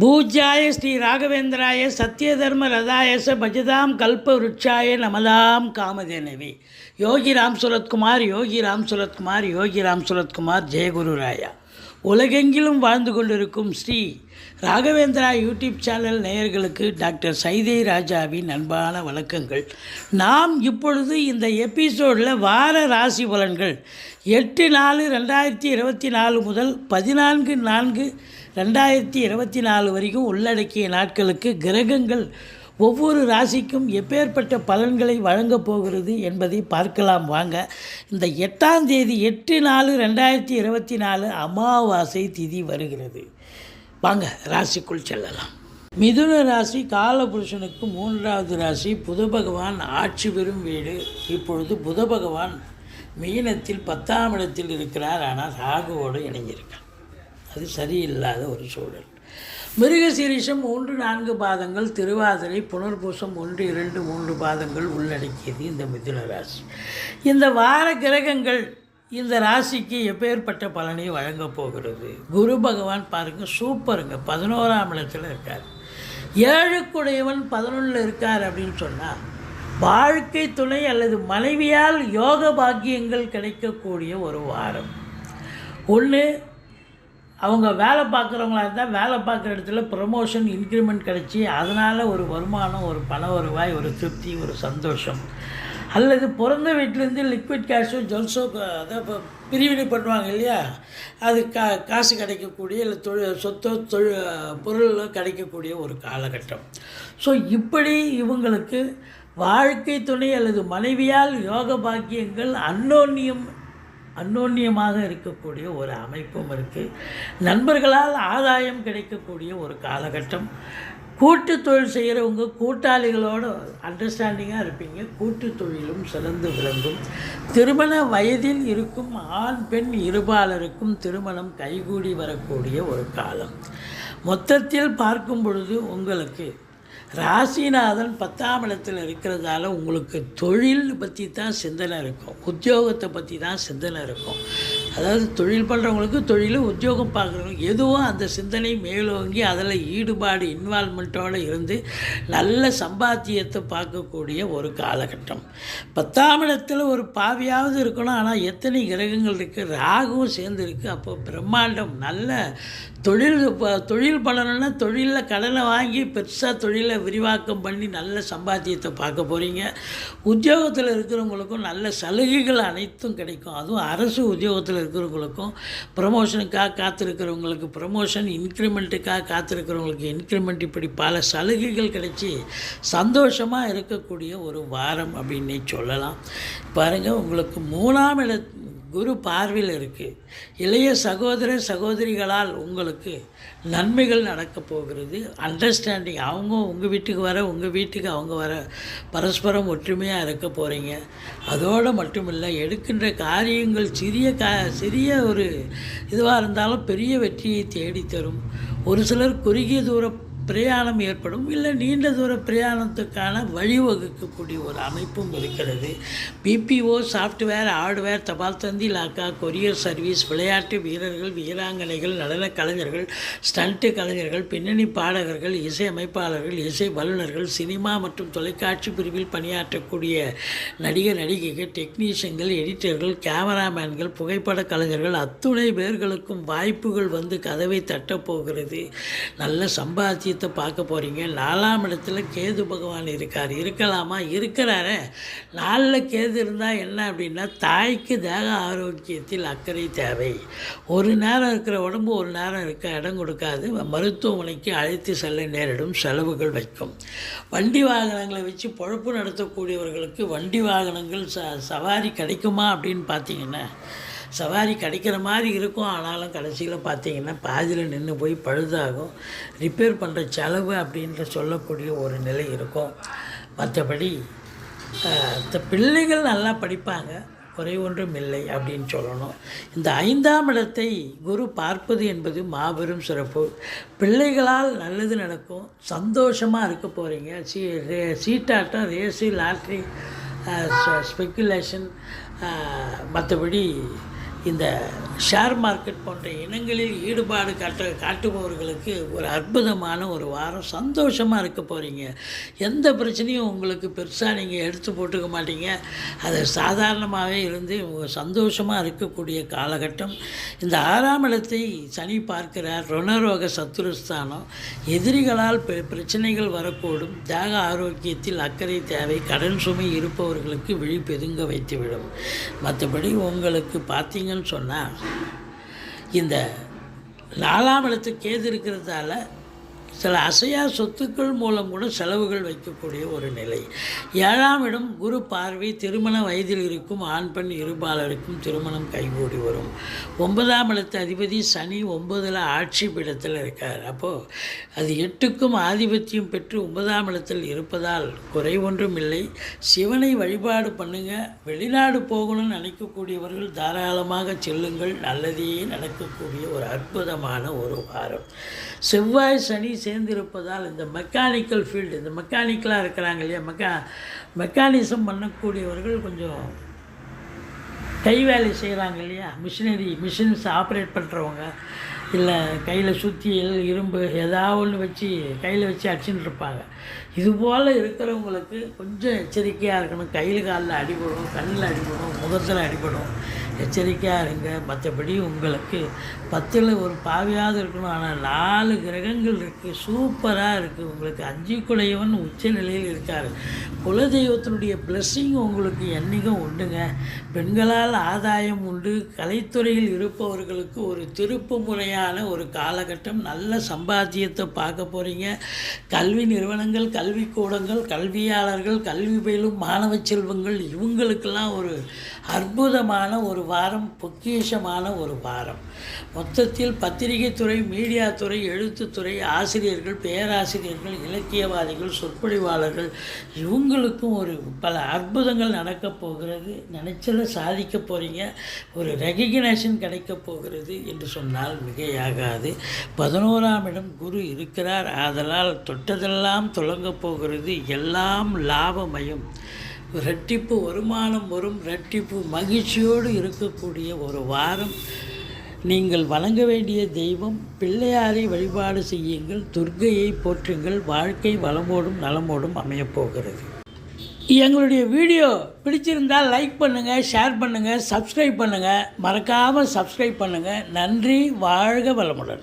பூஜ்யாய ஸ்ரீ ராகவேந்திராய சத்யதர்ம ரதாயச பஜதாம் கல்ப விருட்சாய நமதாம் காமதேனவி. யோகி ராம் சுரத்குமார் யோகி ராம் சுரத்குமார் யோகி ராம் சுரத்குமார் ஜெயகுரு ராயா. உலகெங்கிலும் வாழ்ந்து கொண்டிருக்கும் ஸ்ரீ ராகவேந்திரா யூடியூப் சேனல் நேயர்களுக்கு டாக்டர் சைதை ராஜாவின் அன்பான வணக்கங்கள். நாம் இப்பொழுது இந்த எபிசோடில் வார ராசி பலன்கள் எட்டு நாலு ரெண்டாயிரத்தி இருபத்தி நாலு முதல் பதினான்கு நான்கு ரெண்டாயிரத்தி இருபத்தி நாலு வரைக்கும் உள்ளடக்கிய நாட்களுக்கு கிரகங்கள் ஒவ்வொரு ராசிக்கும் எப்பேற்பட்ட பலன்களை வழங்கப் போகிறது என்பதை பார்க்கலாம் வாங்க. இந்த எட்டாம் தேதி எட்டு நாலு ரெண்டாயிரத்தி இருபத்தி நாலு அமாவாசை திதி வருகிறது. வாங்க ராசிக்குள் செல்லலாம். மிதுன ராசி காலபுருஷனுக்கு மூன்றாவது ராசி புத பகவான் ஆட்சி பெறும் வீடு. இப்பொழுது புத பகவான் மீனத்தில் பத்தாம் இடத்தில் இருக்கிறார். ஆனால் ராகுவோடு இணைஞ்சிருக்கார். அது சரியில்லாத ஒரு சூழல். மிருகசீரிஷம் மூன்று நான்கு பாதங்கள் திருவாதிரை புனர்பூசம் ஒன்று இரண்டு மூன்று பாதங்கள் உள்ளடக்கியது இந்த மிதுன ராசி. இந்த வார கிரகங்கள் இந்த ராசிக்கு எப்பேற்பட்ட பலனை வழங்கப் போகிறது? குரு பகவான் பாருங்கள் சூப்பருங்க. பதினோராம் இடத்துல இருக்கார். ஏழுக்குடையவன் பதினொன்றில் இருக்கார் அப்படின்னு சொன்னால் வாழ்க்கை துணை அல்லது மனைவியால் யோக பாக்கியங்கள் கிடைக்கக்கூடிய ஒரு வாரம். ஒன்று அவங்க வேலை பார்க்குறவங்களா இருந்தால் வேலை பார்க்குற இடத்துல ப்ரமோஷன் இன்க்ரிமெண்ட் கிடச்சி அதனால் ஒரு வருமானம் ஒரு பண வருவாய் ஒரு திருப்தி ஒரு சந்தோஷம். அல்லது பிறந்த வீட்டிலேருந்து லிக்விட் கேஷோ ஜல்சோ அதை பிரிவினை பண்ணுவாங்க இல்லையா? அது கா காசு கிடைக்கக்கூடிய இல்லை தொழில் சொத்தோ தொழில் பொருளோ கிடைக்கக்கூடிய ஒரு காலகட்டம். ஸோ இப்படி இவங்களுக்கு வாழ்க்கை துணை அல்லது மனைவியால் யோக பாக்கியங்கள் அன்னோன்யம் அன்னோன்னியமாக இருக்கக்கூடிய ஒரு அமைப்பும் இருக்குது நண்பர்களால் ஆதாயம் கிடைக்கக்கூடிய ஒரு காலகட்டம். கூட்டு தொழில் செய்கிறவங்க கூட்டாளிகளோட அண்டர்ஸ்டாண்டிங்காக இருப்பீங்க. கூட்டு தொழிலும் சிறந்து விளங்கும். திருமண வயதில் இருக்கும் ஆண் பெண் இருபாலருக்கும் திருமணம் கைகூடி வரக்கூடிய ஒரு காலம். மொத்தத்தில் பார்க்கும் பொழுது உங்களுக்கு ராசிநாதன் பத்தாம் இடத்தில் இருக்கிறதால உங்களுக்கு தொழில் பற்றி தான் சிந்தனை இருக்கும். உத்தியோகத்தை பற்றி தான் சிந்தனை இருக்கும். அதாவது தொழில் பண்ணுறவங்களுக்கு தொழில் உத்தியோகம் பார்க்குறவங்க எதுவும் அந்த சிந்தனை மேலோங்கி அதில் ஈடுபாடு இன்வால்மெண்ட்டோடு இருந்து நல்ல சம்பாத்தியத்தை பார்க்கக்கூடிய ஒரு காலகட்டம். பத்தாம் இடத்தில் ஒரு பாவியாவது இருக்கணும். ஆனால் எத்தனை கிரகங்கள் இருக்குது ராகுவும் சேர்ந்துருக்கு. அப்போ பிரம்மாண்டம் நல்ல தொழில் தொழில் பண்ணணும்னா தொழிலில் கடனை வாங்கி பெருசாக தொழிலை விரிவாக்கம் பண்ணி நல்ல சம்பாத்தியத்தை பார்க்க போகிறீங்க உத்தியோகத்தில் இருக்கிறவங்களுக்கும் நல்ல சலுகைகள் அனைத்தும் கிடைக்கும். அதுவும் அரசு உத்தியோகத்தில் இருக்கிறவங்களுக்கும். ப்ரமோஷனுக்காக காத்திருக்கிறவங்களுக்கு ப்ரமோஷன் இன்க்ரிமெண்ட்டுக்காக காத்திருக்கிறவங்களுக்கு இன்க்ரிமெண்ட் இப்படி பல சலுகைகள் கிடைச்சி சந்தோஷமாக இருக்கக்கூடிய ஒரு வாரம் அப்படின்னே சொல்லலாம். பாருங்கள் உங்களுக்கு மூணாம் இட குரு பார்வையில் இருக்குது இளைய சகோதர சகோதரிகளால் உங்களுக்கு நன்மைகள் நடக்கப் போகிறது. அண்டர்ஸ்டாண்டிங் அவங்க உங்கள் வீட்டுக்கு வர உங்கள் வீட்டுக்கு அவங்க வர பரஸ்பரம் ஒற்றுமையாக இருக்க போகிறீங்க அதோடு மட்டும் இல்லை எடுக்கின்ற காரியங்கள் சிறிய கா சிறிய ஒரு இதுவாக இருந்தாலும் பெரிய வெற்றியை தேடித்தரும். ஒரு சிலர் குறுகிய தூர பிரயாணம் ஏற்படும். இல்லை நீண்ட தூர பிரயாணத்துக்கான வழிவகுக்கக்கூடிய ஒரு அமைப்பும் இருக்கிறது. பிபிஓ சாஃப்ட்வேர் ஹார்ட்வேர் தபால் தந்தி லாக்கா கொரியர் சர்வீஸ் விளையாட்டு வீரர்கள் வீராங்கனைகள் நடனக் கலைஞர்கள் ஸ்டண்ட்டு கலைஞர்கள் பின்னணி பாடகர்கள் இசை அமைப்பாளர்கள் இசை வல்லுநர்கள் சினிமா மற்றும் தொலைக்காட்சி பிரிவில் பணியாற்றக்கூடிய நடிகர் நடிகைகள் டெக்னீஷியன்கள் எடிட்டர்கள் கேமராமேன்கள் புகைப்பட கலைஞர்கள் அத்துணை பேர்களுக்கும் வாய்ப்புகள் வந்து கதவை தட்டப்போகிறது நல்ல நல்ல சம்பாத்தியத்தை பார்க்க போகிறீங்க நாலாம் இடத்துல கேது பகவான் இருக்கார். இருக்கலாமா? இருக்கிறாரே. நாளில் கேது இருந்தால் என்ன அப்படின்னா தாய்க்கு தேக ஆரோக்கியத்தில் அக்கறை தேவை. ஒரு நேரம் இருக்கிற உடம்பு ஒரு நேரம் இருக்க இடம் கொடுக்காது. மருத்துவமனைக்கு அழைத்து செல்ல நேரிடும் செலவுகள் வைக்கும். வண்டி வாகனங்களை வச்சு பொழப்பு நடத்தக்கூடியவர்களுக்கு வண்டி வாகனங்கள் ச சவாரி கிடைக்குமா அப்படின்னு பார்த்தீங்கன்னா சவாரி கிடைக்கிற மாதிரி இருக்கும். ஆனாலும் கடைசியில் பார்த்தீங்கன்னா பாதியில் நின்று போய் பழுதாகும். ரிப்பேர் பண்ணுற செலவு அப்படின்ற சொல்லக்கூடிய ஒரு நிலை இருக்கும். மற்றபடி இந்த பிள்ளைகள் நல்லா படிப்பாங்க. குறை ஒன்றும் இல்லை அப்படின்னு சொல்லணும். இந்த ஐந்தாம் இடத்தை குரு பார்ப்பது என்பது மாபெரும் சிறப்பு. பிள்ளைகளால் நல்லது நடக்கும். சந்தோஷமாக இருக்க போகிறீங்க சீ ரே சீட்டாட்டம் ரேஸு லாட்ரி ஸ்பெக்குலேஷன் மற்றபடி இந்த ஷேர் மார்க்கெட் போன்ற இனங்களில் ஈடுபாடு காட்ட காட்டுபவர்களுக்கு ஒரு அற்புதமான ஒரு வாரம் சந்தோஷமாக இருக்க போகிறீங்க எந்த பிரச்சனையும் உங்களுக்கு பெருசாக நீங்கள் எடுத்து போட்டுக்க மாட்டீங்க. அது சாதாரணமாகவே இருந்து சந்தோஷமாக இருக்கக்கூடிய காலகட்டம். இந்த ஆறாம் இடத்தை சனி பார்க்கிறார். ருணரோக சத்துருஸ்தானம். எதிரிகளால் பிரச்சனைகள் வரக்கூடும். தேக ஆரோக்கியத்தில் அக்கறை தேவை. கடன் சுமை இருப்பவர்களுக்கு விழி பெதுங்க வைத்துவிடும். மற்றபடி உங்களுக்கு பார்த்தீங்கன்னு சொன்னால் இந்த நாலாம் இடத்துக்கு கேது இருக்கிறதால சில அசையா சொத்துக்கள் மூலம் கூட செலவுகள் வைக்கக்கூடிய ஒரு நிலை. ஏழாம் இடம் குரு பார்வை திருமண வயதில் இருக்கும் ஆண் பெண் இருபாலருக்கும் திருமணம் கைகூடி வரும். ஒன்பதாம் இடத்து அதிபதி சனி ஒன்பதில் ஆட்சி பீடத்தில் இருக்கார். அப்போது அது எட்டுக்கும் ஆதிபத்தியம் பெற்று ஒன்பதாம் இடத்தில் இருப்பதால் குறை ஒன்றும் இல்லை. சிவனை வழிபாடு பண்ணுங்க. வெளிநாடு போகணும்னு நினைக்கக்கூடியவர்கள் தாராளமாக செல்லுங்கள். நல்லதே நடக்கக்கூடிய ஒரு அற்புதமான ஒரு வாரம். செவ்வாய் சனி சேர்ந்திருப்பதால் இந்த மெக்கானிக்கல் ஃபீல்டு இந்த மெக்கானிக்கலாக இருக்கிறாங்க இல்லையா? மெக்கா மெக்கானிசம் பண்ணக்கூடியவர்கள் கொஞ்சம் கை வேலை செய்கிறாங்க இல்லையா? மிஷினரி மிஷின்ஸ் ஆப்ரேட் பண்ணுறவங்க இல்லை கையில் சுத்தியல் இரும்பு ஏதாவது ஒன்று வச்சு கையில் வச்சு அடிச்சுட்டு இருப்பாங்க. இதுபோல் இருக்கிறவங்களுக்கு கொஞ்சம் எச்சரிக்கையாக இருக்கணும். கையில் காலில் அடிபடும் கண்ணில் அடிபடும் முகத்தில் அடிபடும். எச்சரிக்கையாக இருங்க. மற்றபடி உங்களுக்கு பத்தில் ஒரு பாவியாவது இருக்கணும். ஆனால் நாலு கிரகங்கள் இருக்குது சூப்பராக இருக்குது உங்களுக்கு அஞ்சு குடையவன் உச்ச நிலையில் இருக்கார். குலதெய்வத்தினுடைய பிளஸ்ஸிங் உங்களுக்கு என்றைக்கும் உண்டுங்க. பெண்களால் ஆதாயம் உண்டு. கலைத்துறையில் இருப்பவர்களுக்கு ஒரு திருப்பு முறையான ஒரு காலகட்டம். நல்ல சம்பாத்தியத்தை பார்க்க போகிறீங்க கல்வி நிறுவனங்கள் கல்விக்கூடங்கள் கல்வியாளர்கள் கல்வி பயிலும் மாணவ செல்வங்கள் இவங்களுக்கெல்லாம் ஒரு அற்புதமான ஒரு வாரம் பொக்கிஷமான ஒரு வாரம். மொத்தத்தில் பத்திரிகை துறை மீடியா துறை எழுத்துத்துறை ஆசிரியர்கள் பேராசிரியர்கள் இலக்கியவாதிகள் சொற்பொழிவாளர்கள் இவங்களுக்கும் ஒரு பல அற்புதங்கள் நடக்கப் போகிறது. நினைச்சதை சாதிக்க போகிறீங்க ஒரு ரெகக்னேஷன் கிடைக்கப் போகிறது என்று சொன்னால் மிகையாகாது. பதினோராம் இடம் குரு இருக்கிறார். ஆதலால் தொட்டதெல்லாம் தொடங்கப் போகிறது. எல்லாம் லாபமயம். ரெட்டிப்பு வருமானம் வரும் ரெட்டிப்பு மகிழ்ச்சியோடு இருக்கக்கூடிய ஒரு வாரம். நீங்கள் வழங்க வேண்டிய தெய்வம் பிள்ளையாரை வழிபாடு செய்யுங்கள் துர்க்கையை போற்றுங்கள் வாழ்க்கை வளமோடும் நலமோடும் அமையப்போகிறது எங்களுடைய வீடியோ பிடிச்சிருந்தால் லைக் பண்ணுங்கள் ஷேர் பண்ணுங்கள் சப்ஸ்கிரைப் பண்ணுங்கள் மறக்காமல் சப்ஸ்கிரைப் பண்ணுங்கள் நன்றி வாழ்க வளமுடன்.